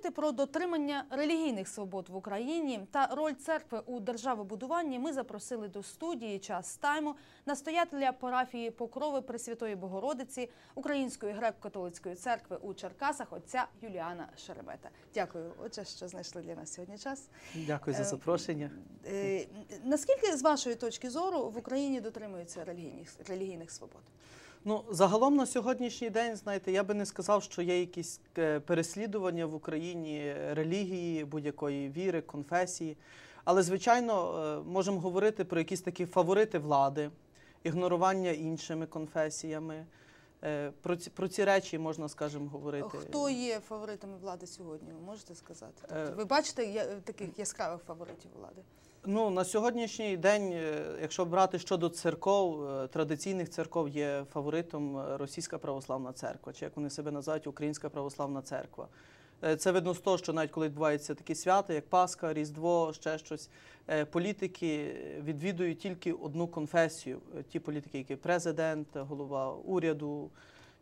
Поговорити про дотримання релігійних свобод в Україні та роль церкви у державобудуванні ми запросили до студії час тайму настоятеля парафії Покрови Пресвятої Богородиці Української греко-католицької церкви у Черкасах отця Юліана Шеремета. Дякую, отже, що знайшли для нас сьогодні час. Дякую за Е, запрошення. Е, Наскільки з вашої точки зору в Україні дотримуються релігійних релігійних свобод? Ну, загалом на сьогоднішній день, знаєте, я би не сказав, що є якісь е, переслідування в Україні релігії, будь-якої віри, конфесії. Але, звичайно, е, можемо говорити про якісь такі фаворити влади, ігнорування іншими конфесіями. Е, Про ці, про ці речі можна, скажімо, говорити. Хто є фаворитами влади сьогодні? Ви можете сказати? Тобто ви бачите таких яскравих фаворитів влади? Ну, на сьогоднішній день, е, якщо брати щодо церков, е, традиційних церков є фаворитом е, Російська православна церква, чи як вони себе називають, Українська православна церква. Це видно з того, що навіть коли відбуваються такі свята, як Пасха, Різдво, ще щось, політики відвідують тільки одну конфесію. Ті політики, які президент, голова уряду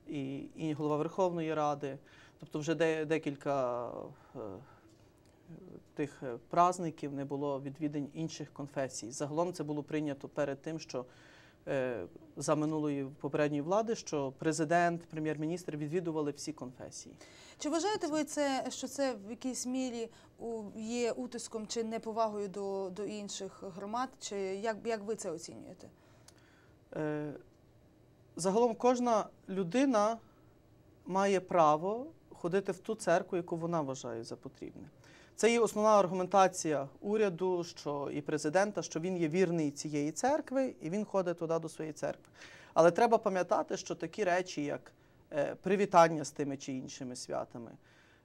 і, голова Верховної Ради. Тобто вже де, декілька тих е, празників не було відвідань інших конфесій. Загалом це було прийнято перед тим, що е, за минулої попередньої влади, що президент, прем'єр-міністр відвідували всі конфесії. Чи вважаєте ви це, що це в якійсь мірі є утиском чи неповагою до, до інших громад? Чи як, як ви це оцінюєте? Е, Загалом кожна людина має право ходити в ту церкву, яку вона вважає за потрібне. Це є основна аргументація уряду, що і президента, що він є вірний цієї церкви, і він ходить туди до своєї церкви. Але треба пам'ятати, що такі речі, як е, привітання з тими чи іншими святами,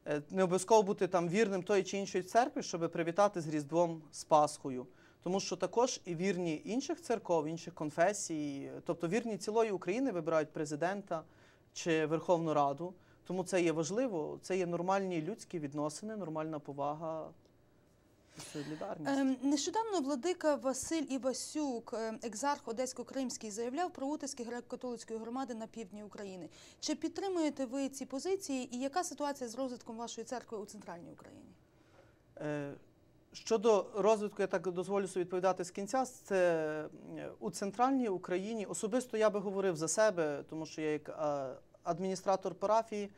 е, не обов'язково бути там вірним тої чи іншої церкви, щоб привітати з Різдвом з Пасхою. Тому що також і вірні інших церков, інших конфесій, тобто вірні цілої України вибирають президента чи Верховну Раду. Тому це є важливо, це є нормальні людські відносини, нормальна повага солідарність. Ем, Нещодавно владика Василь Івасюк, ем, екзарх Одесько-Кримський, заявляв про утиски греко-католицької громади на півдні України. Чи підтримуєте ви ці позиції і яка ситуація з розвитком вашої церкви у центральній Україні? Е, Щодо розвитку, я так дозволю собі відповідати з кінця. Це е, у центральній Україні. Особисто я би говорив за себе, тому що я як е, адміністратор парафії.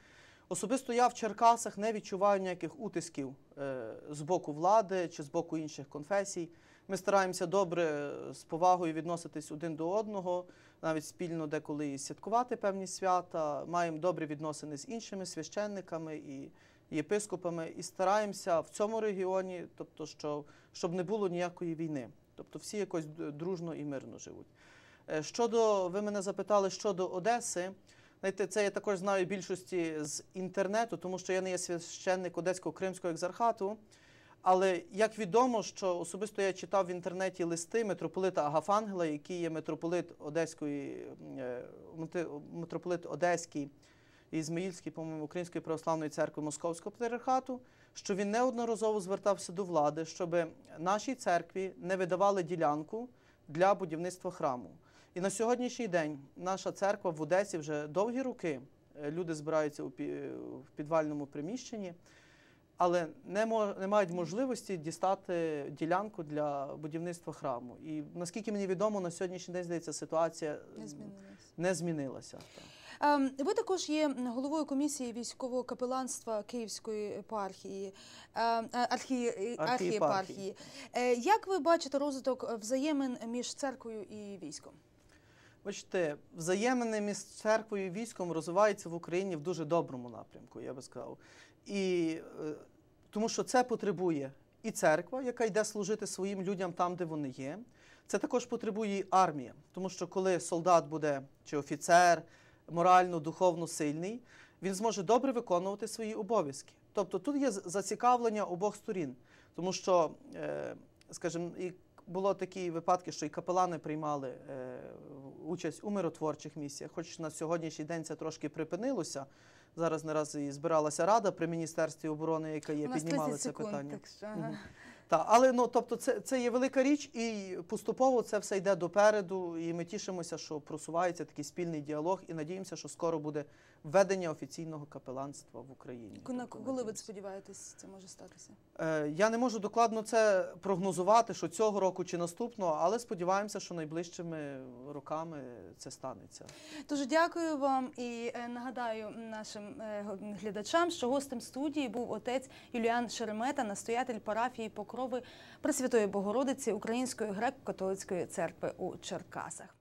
Особисто я в Черкасах не відчуваю ніяких утисків е, з боку влади чи з боку інших конфесій. Ми стараємося добре е, з повагою відноситись один до одного, навіть спільно деколи і святкувати певні свята. Маємо добрі відносини з іншими священниками і єпископами, і стараємося в цьому регіоні, тобто, що, щоб не було ніякої війни. Тобто всі якось дружно і мирно живуть. Е, Щодо, ви мене запитали щодо Одеси. Знаєте, це я також знаю більшості з інтернету, тому що я не є священник Одеського Кримського екзархату. Але як відомо, що особисто я читав в інтернеті листи митрополита Агафангела, який є митрополит Одеської, е, митрополит Одеський і Ізмаїльський, по-моєму, Української православної церкви Московського патріархату, що він неодноразово звертався до влади, щоб нашій церкві не видавали ділянку для будівництва храму. І на сьогоднішній день наша церква в Одесі вже довгі роки е, люди збираються у в підвальному приміщенні, але не, мо- не мають можливості дістати ділянку для будівництва храму. І наскільки мені відомо, на сьогоднішній день здається ситуація Не змінилася. Ем, Ви також є головою комісії військового капеланства Київської епархії, ем, е, архі... е, архієпархії. Е, Як ви бачите розвиток взаємин між церквою і військом? Бачите, взаємини між церквою і військом розвиваються в Україні в дуже доброму напрямку, я би сказав. І е, тому що це потребує і церква, яка йде служити своїм людям там, де вони є. Це також потребує і армія, тому що коли солдат буде чи офіцер морально, духовно сильний, він зможе добре виконувати свої обов'язки. Тобто тут є зацікавлення обох сторін, тому що, е, скажімо, було такі випадки, що і капелани приймали е, участь у миротворчих місіях, хоч на сьогоднішній день це трошки припинилося. Зараз наразі і збиралася рада при міністерстві оборони, яка є, піднімала це секунд, питання. так що ага. Та, але ну, тобто це, це є велика річ, і поступово це все йде допереду. І ми тішимося, що просувається такий спільний діалог, і надіємося, що скоро буде введення офіційного капеланства в Україні. На Тобто, коли ви сподіваєтесь, це може статися? Е, Я не можу докладно це прогнозувати, що цього року чи наступного, але сподіваємося, що найближчими роками це станеться. Дуже дякую вам і е, нагадаю нашим е, глядачам, що гостем студії був отець Юліан Шеремета, настоятель парафії Покрови Пресвятої Богородиці Української греко-католицької церкви у Черкасах.